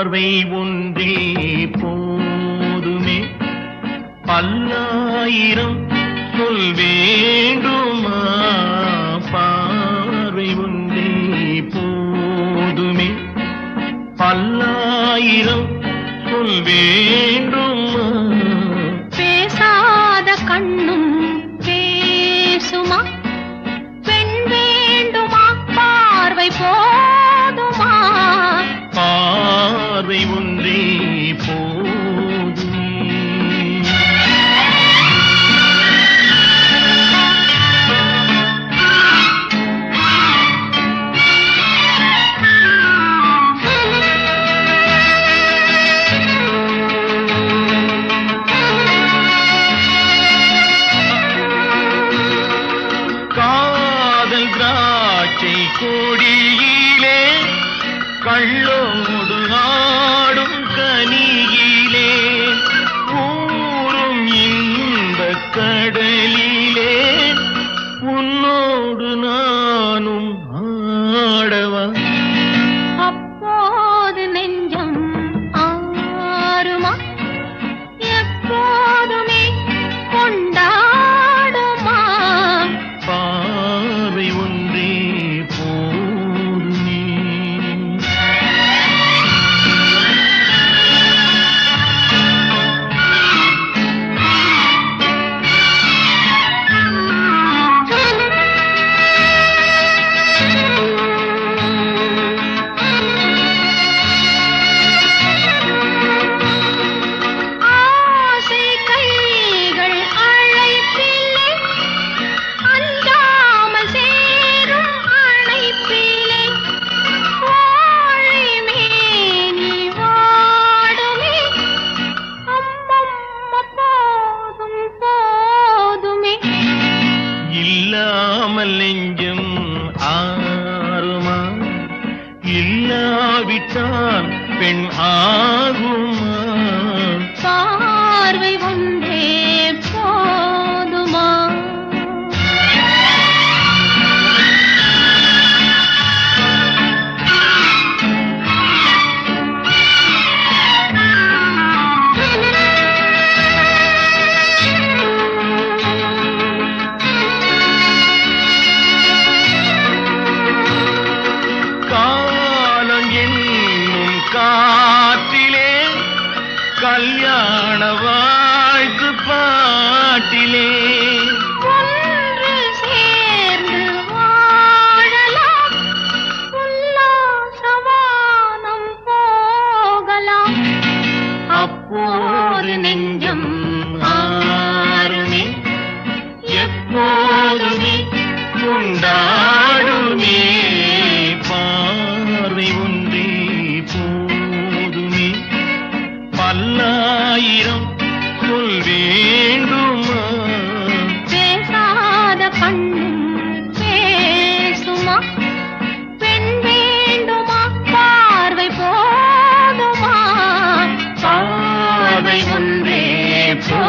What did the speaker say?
பார்வை ஒன்றே போதுமே. பல்லாயிரம் சொல் வேண்டுமா? பார்வை ஒன்றே போதுமே. பல்லாயிரம் சொல் வேண்டுமா? கொடியிலே கள்ளோடு ஆடும் கனியிலே ஊரும் இந்த கடை இல்லாவிட்டால் பெண் ஆகுமா காற்றிலே கல்யாண வாழ்த்து பாட்டிலே. அப்போது நெஞ்சம் ஆறுமே எப்போதுமே உண்டா? பல்லாயிரம் சொல் வேண்டுமா? பேசாத பண்ணும் பேசுமா? பெண் வேண்டுமா? பார்வை போதுமா? பாதை ஒன்றே போ